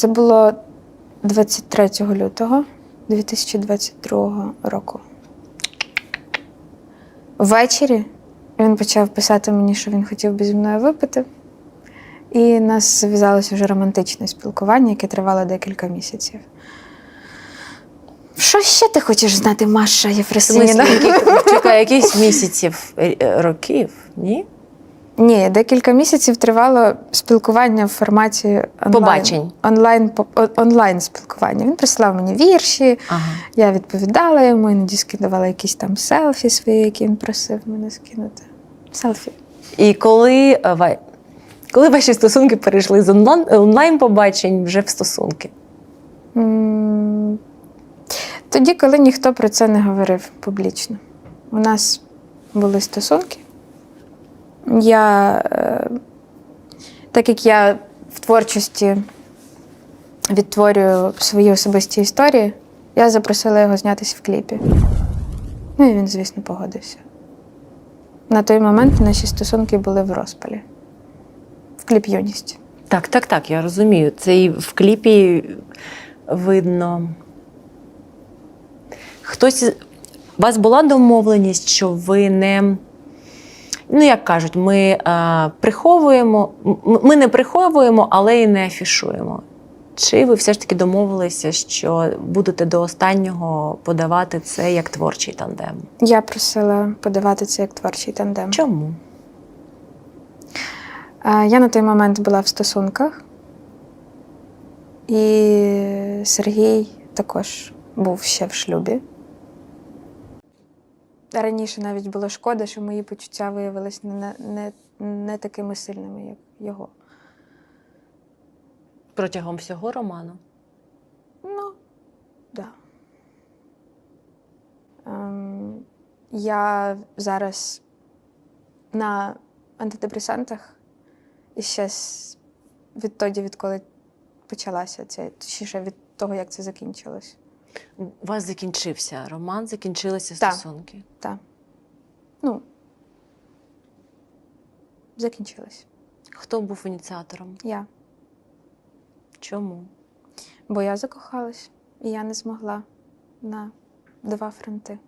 Це було 23 лютого 2022 року. Ввечері він почав писати мені, що він хотів би зі мною випити. І нас зав'язалося вже романтичне спілкування, яке тривало декілька місяців. Що ще ти хочеш знати, Маша Єфросиніна? чекай, якихось місяців, е, років, ні? Ні, декілька місяців тривало спілкування в форматі онлайн. Побачень. Онлайн, онлайн спілкування. Він присилав мені вірші, Ага. я відповідала йому, іноді скидувала якісь там селфі свої, які він просив мене скинути. Селфі. І коли, е, коли ваші стосунки перейшли з онлайн, онлайн-побачень вже в стосунки? Тоді, коли ніхто про це не говорив публічно. У нас були стосунки. Я, е, так як я в творчості відтворюю свої особисті історії, я запросила його знятися в кліпі. Ну і він, звісно, погодився. На той момент наші стосунки були в розпалі. В кліп юність. Так, так, так, я розумію. Це і в кліпі видно. Хтось. У вас була домовленість, що ви не. Ну, як кажуть, ми е, приховуємо, ми не приховуємо, але і не афішуємо. Чи ви все ж таки домовилися, що будете до останнього подавати це як творчий тандем? Я просила подавати це як творчий тандем. Чому? А, Я на той момент була в стосунках, і Сергій також був ще в шлюбі. Раніше навіть було шкода, що мої почуття виявилися не, не, не такими сильними, як його. Протягом всього роману? Ну, да. Ем, я зараз на антидепресантах і ще відтоді, відколи почалася це, точніше від того, як це закінчилось. У вас закінчився роман, закінчилися Так. стосунки. Так. Ну, закінчились. Хто був ініціатором? Я. Чому? Бо я закохалась, і я не змогла на два фронти.